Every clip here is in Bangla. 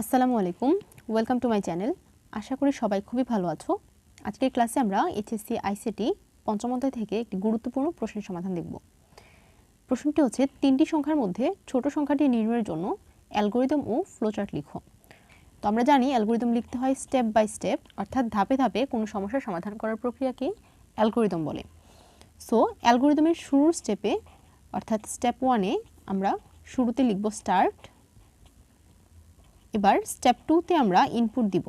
আসসালামু আলাইকুম। ওয়েলকাম টু মাই চ্যানেল আশা করি সবাই খুবই ভালো আছো। আজকের ক্লাসে আমরা এইচএসসি আইসিটি পঞ্চম অধ্যায় থেকে একটি গুরুত্বপূর্ণ প্রশ্নের সমাধান দেখব। প্রশ্নটি হচ্ছে, তিনটি সংখ্যার মধ্যে ছোট সংখ্যাটি নির্ণয়ের জন্য অ্যালগোরিদম ও ফ্লোচার্ট লিখো। তো আমরা জানি অ্যালগোরিদম লিখতে হয় স্টেপ বাই স্টেপ, অর্থাৎ ধাপে ধাপে কোনো সমস্যার সমাধান করার প্রক্রিয়াকে অ্যালগোরিদম বলে। সো অ্যালগোরিদমের শুরুর স্টেপে, অর্থাৎ স্টেপ ওয়ানে আমরা শুরুতে লিখব স্টার্ট এবার স্টেপ টুতে আমরা ইনপুট দিব।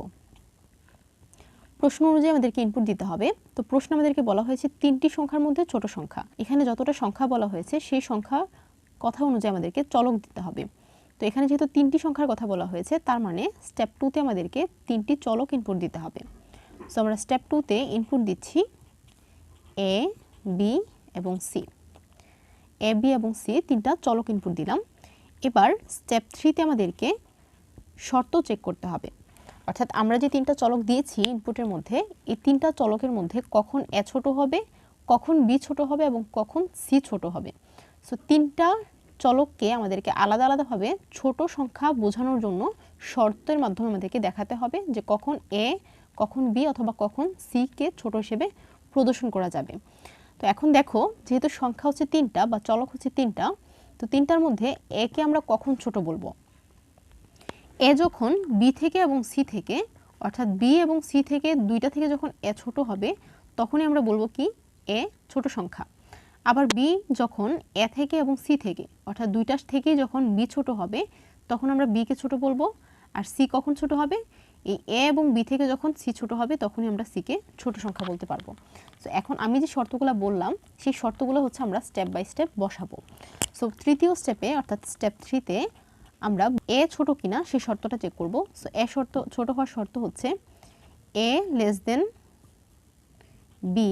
প্রশ্ন অনুযায়ী আমাদেরকে ইনপুট দিতে হবে। তো প্রশ্ন আমাদেরকে বলা হয়েছে তিনটি সংখ্যার মধ্যে ছোট সংখ্যা। এখানে যতটা সংখ্যা বলা হয়েছে সেই সংখ্যা কথা অনুযায়ী আমাদেরকে চলক দিতে হবে। তো এখানে যেহেতু তিনটি সংখ্যার কথা বলা হয়েছে, তার মানে স্টেপ টুতে আমাদেরকে তিনটি চলক ইনপুট দিতে হবে। সো আমরা স্টেপ টুতে ইনপুট দিচ্ছি এ বি এবং সি এ বি এবং সি তিনটা চলক ইনপুট দিলাম। এবার স্টেপ থ্রিতে আমাদেরকে শর্ত চেক করতে হবে। অর্থাৎ আমরা যে তিনটা চলক দিয়েছি ইনপুটের মধ্যে, এই তিনটা চলকের মধ্যে কখন এ ছোট হবে, কখন বি ছোট হবে এবং কখন সি ছোট হবে। সো তিনটা চলককে আমাদেরকে আলাদা আলাদাভাবে ছোট সংখ্যা বোঝানোর জন্য শর্তের মাধ্যমে আমাদেরকে দেখাতে হবে যে কখন এ কখন বি অথবা কখন সি কে ছোট হিসেবে প্রদর্শন করা যাবে। তো এখন দেখো, যেহেতু সংখ্যা হচ্ছে তিনটা বা চলক হচ্ছে তিনটা, তো তিনটার মধ্যে একে আমরা কখন ছোট বলব? এ যখন বি থেকে এবং সি থেকে, অর্থাৎ বি এবং সি থেকে দুইটা থেকে যখন এ ছোট হবে, তখনই আমরা বলব কি? এ ছোট সংখ্যা। আবার বি যখন এ থেকে এবং সি থেকে, অর্থাৎ দুইটা থেকেই যখন বি ছোট হবে, তখন আমরা বিকে ছোট বলব। আর সি কখন ছোট হবে? এই এ এবং বি থেকে যখন সি ছোট হবে, তখনই আমরা সিকে ছোট সংখ্যা বলতে পারব। সো এখন আমি যে শর্তগুলো বললাম, সেই শর্তগুলো হচ্ছে আমরা স্টেপ বাই স্টেপ বসাবো। সো তৃতীয় স্টেপে অর্থাৎ স্টেপ থ্রিতে আমরা এ ছোট কিনা সেই শর্তটা চেক করব। সো এ শর্ত, ছোট হওয়ার শর্ত হচ্ছে A less than B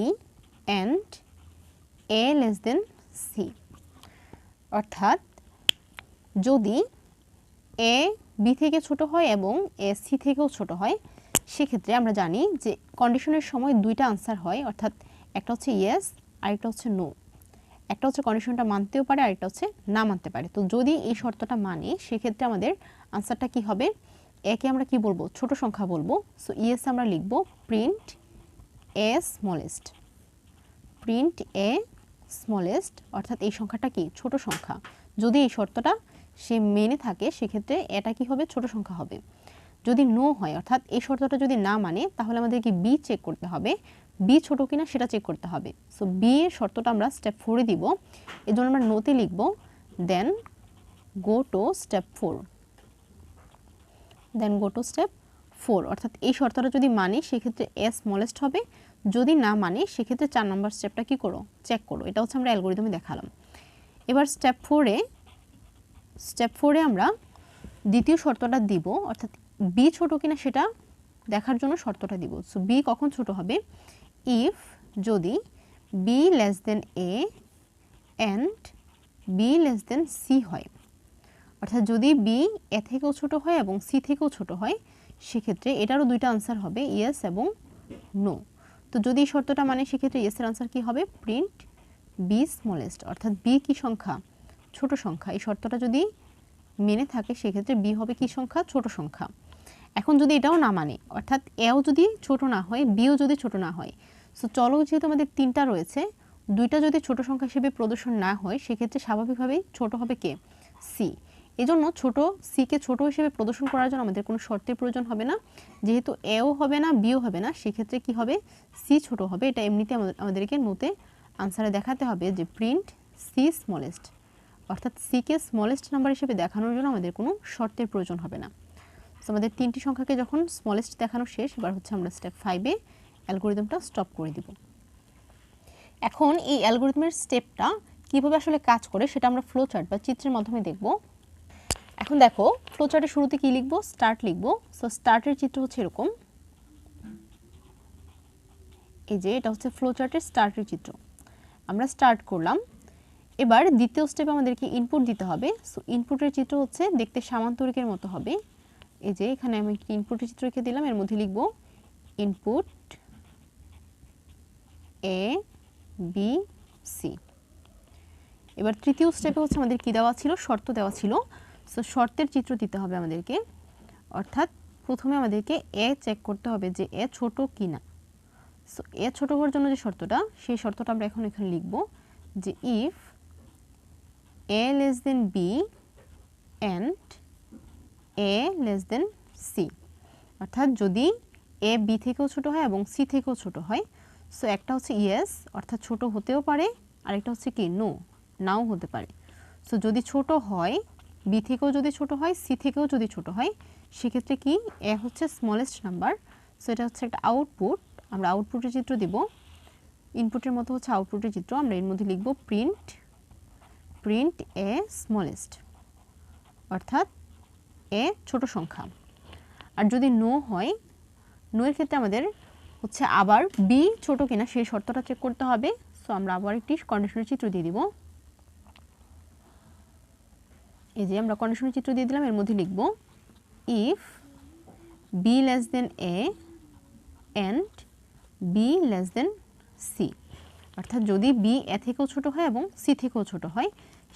and A less than C অর্থাৎ যদি এ বি থেকে ছোট হয় এবং এ সি থেকেও ছোট হয়, সেক্ষেত্রে আমরা জানি যে কন্ডিশনের সময় দুইটা আনসার হয়। অর্থাৎ একটা হচ্ছে ইয়েস আরেকটা হচ্ছে নো একটা হচ্ছে কন্ডিশনটা মানতেও পারে আরেকটা হচ্ছে না মানতে পারে। তো যদি এই শর্তটা মানে সেক্ষেত্রে আমাদের আনসারটা কি হবে? একে আমরা কি বলব? ছোট সংখ্যা বলব। সো ইয়েস আমরা লিখব print A smallest print A smallest অর্থাৎ এই সংখ্যাটা কি? ছোট সংখ্যা। যদি এই শর্তটা সে মেনে থাকে, সেক্ষেত্রে এটা কি হবে? ছোট সংখ্যা হবে। যদি নো হয়, অর্থাৎ এই শর্তটা যদি না মানে তাহলে আমাদেরকে বি চেক করতে হবে। বি ছোট কিনা সেটা চেক করতে হবে। সো বি এর শর্তটা আমরা স্টেপ ফোরে দিব। এই জন্য আমরা নোতে লিখব then go to step four then go to step four অর্থাৎ এই শর্তটা যদি মানে সেক্ষেত্রে এ স্মলেস্ট হবে। যদি না মানে সেক্ষেত্রে চার নম্বর স্টেপটা কি করো? চেক করো। এটা হচ্ছে আমরা অ্যালগোরিদমে দেখালাম। এবার স্টেপ ফোরে স্টেপ ফোরে আমরা দ্বিতীয় শর্তটা দিব। অর্থাৎ বি ছোট কিনা সেটা দেখার জন্য শর্তটা দিব। সো বি কখন ছোট হবে? ইফ যদি B less than A and B less than C হয়। অর্থাৎ যদি বি এ থেকেও ছোট হয় এবং সি থেকেও ছোট হয়, সেক্ষেত্রে এটারও দুইটা আনসার হবে ইয়েস এবং নো তো যদি শর্তটা মানে সেক্ষেত্রে ইয়েসের আনসার কি হবে? প্রিন্ট বি স্মলেস্ট অর্থাৎ বি কি সংখ্যা? ছোট সংখ্যা। এই শর্তটা যদি মেনে থাকে, সেক্ষেত্রে বি হবে কি সংখ্যা? ছোট সংখ্যা। এখন যদি এটাও না মানে অর্থাৎ এও যদি ছোট না হয় বিও যদি ছোট না হয় সো চলক যেহেতু আমাদের তিনটা রয়েছে, দুইটা যদি ছোট সংখ্যা হিসেবে প্রদর্শন না হয়, সেক্ষেত্রে স্বাভাবিকভাবেই ছোট হবে কে? সি এজন্য ছোট সিকে ছোট হিসেবে প্রদর্শন করার জন্য আমাদের কোনো শর্তের প্রয়োজন হবে না। যেহেতু এও হবে না বিও হবে না, সেক্ষেত্রে কি হবে? সি ছোট হবে। এটা এমনিতে আমাদেরকে নোতে আনসারে দেখাতে হবে যে প্রিন্ট সি স্মলেস্ট অর্থাৎ সিকে স্মলেস্ট নাম্বার হিসেবে দেখানোর জন্য আমাদের কোনো শর্তের প্রয়োজন হবে না। আমাদের তিনটি সংখ্যাকে যখন স্মলেস্ট দেখানো শেষ, এবার হচ্ছে আমরা স্টেপ ফাইভে অ্যালগোরিদমটা স্টপ করে দিব। এখন এই অ্যালগোরিদমের স্টেপটা কীভাবে আসলে কাজ করে সেটা আমরা ফ্লো চার্ট বা চিত্রের মাধ্যমে দেখব। এখন দেখো ফ্লো চার্টের শুরুতে কি লিখব? স্টার্ট লিখব। সো স্টার্টের চিত্র হচ্ছে এরকম। এই যে এটা হচ্ছে ফ্লো চার্টের স্টার্টের চিত্র। আমরা স্টার্ট করলাম। এবার দ্বিতীয় স্টেপে আমাদেরকে ইনপুট দিতে হবে। সো ইনপুটের চিত্র হচ্ছে দেখতে সামান্তরিকের মতো হবে। এই যে এখানে আমি একটি ইনপুটের চিত্র রেখে দিলাম, এর মধ্যে লিখব ইনপুট এ বি সি এবার তৃতীয় স্টেপে হচ্ছে আমাদের কি দেওয়া ছিল? শর্ত দেওয়া ছিল। সো শর্তের চিত্র দিতে হবে আমাদেরকে। অর্থাৎ প্রথমে আমাদেরকে এ চেক করতে হবে যে এ ছোট কি না সো এ ছোট হওয়ার জন্য যে শর্তটা, সেই শর্তটা আমরা এখন এখানে লিখব যে if A less than B and A less than C অর্থাৎ যদি এ বি থেকেও ছোট হয় এবং সি থেকেও ছোট হয় সো একটা হচ্ছে ইয়েস অর্থাৎ ছোট হতেও পারে, আরেকটা হচ্ছে কি নো নাও হতে পারে। সো যদি ছোট হয় বি থেকেও যদি ছোট হয় সি থেকেও যদি ছোট হয়, সেক্ষেত্রে কি এ হচ্ছে স্মলেস্ট নাম্বার সো এটা হচ্ছে একটা আউটপুট আমরা আউটপুটের চিত্র দিব। ইনপুটের মতো হচ্ছে আউটপুটের চিত্র, আমরা এর মধ্যে লিখব প্রিন্ট প্রিন্ট এ স্মলেস্ট অর্থাৎ এ ছোট সংখ্যা। আর যদি নো হয় নো এর ক্ষেত্রে আমাদের হচ্ছে আবার বি ছোট কিনা সেই শর্তটা চেক করতে হবে। সো আমরা আবার একটি কন্ডিশনের চিত্র দিয়ে দিব। এই যে আমরা কন্ডিশনের চিত্র দিয়ে দিলাম, এর মধ্যে লিখব if B less than A and B less than C অর্থাৎ যদি বি এ থেকেও ছোট হয় এবং সি থেকেও ছোট হয়,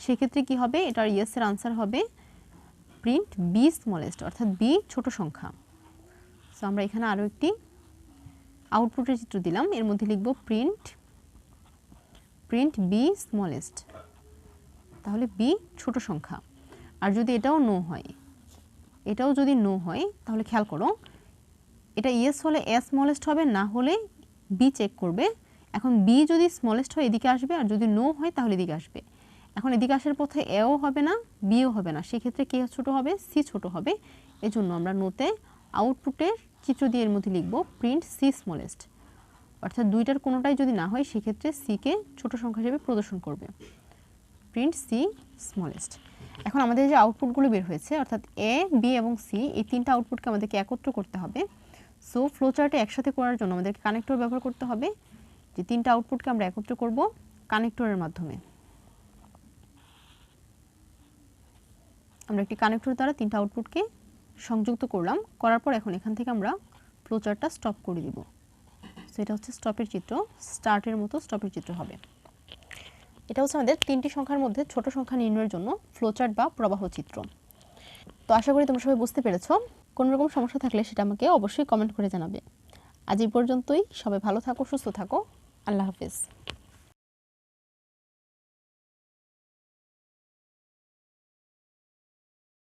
সেক্ষেত্রে কি হবে? এটার ইয়েসের আনসার হবে প্রিন্ট বি স্মলেস্ট অর্থাৎ বি ছোট সংখ্যা। সো আমরা এখানে আরও একটি আউটপুটের চিত্র দিলাম। এর মধ্যে লিখব প্রিন্ট প্রিন্ট বি স্মলেস্ট তাহলে বি ছোট সংখ্যা। আর যদি এটাও নো হয়, এটাও যদি নো হয়, তাহলে খেয়াল করো, এটা ইয়েস হলে এ স্মলেস্ট হবে, না হলে বি চেক করবে। এখন বি যদি স্মলেস্ট হয়, এদিকে আসবে, আর যদি নো হয়, তাহলে এদিকে আসবে। এখন এদিকে আসার পথে এও হবে না বিও হবে না। সেক্ষেত্রে কে ছোট হবে? সি ছোট হবে। এজন্য আমরা নোতে আউটপুটের চিত্র দিয়ে এর মধ্যে লিখব প্রিন্ট সি স্মলেস্ট অর্থাৎ দুইটার কোনোটাই যদি না হয়, সেক্ষেত্রে সিকে ছোট সংখ্যা হিসেবে প্রদর্শন করবে। প্রিন্ট সি স্মলেস্ট এখন আমাদের যে আউটপুটগুলো বের হয়েছে, অর্থাৎ এ বি এবং সি এই তিনটা আউটপুটকে আমাদেরকে একত্র করতে হবে। সো ফ্লোচার্টে একসাথে করার জন্য আমাদেরকে কানেক্টর ব্যবহার করতে হবে। যে তিনটা আউটপুটকে আমরা একত্র করব কানেক্টরের মাধ্যমে। আমরা একটি কানেক্টর দ্বারা তিনটা আউটপুটকে সংযুক্ত করলাম, করার পর এখন এখান থেকে আমরা ফ্লোচার্টটা স্টপ করে দিব। সো এটা হচ্ছে স্টপের চিত্র স্টার্টের মতো স্টপের চিত্র হবে। এটা হচ্ছে আমাদের তিনটি সংখ্যার মধ্যে ছোট সংখ্যা নির্ণয়ের জন্য ফ্লোচার্ট বা প্রবাহ চিত্র। তো আশা করি তোমরা সবাই বুঝতে পেরেছ। কোনো রকম সমস্যা থাকলে সেটা আমাকে অবশ্যই কমেন্ট করে জানাবে। আজ এই পর্যন্তই। সবাই ভালো থাকো, সুস্থ থাকো। আল্লাহ হাফিজ।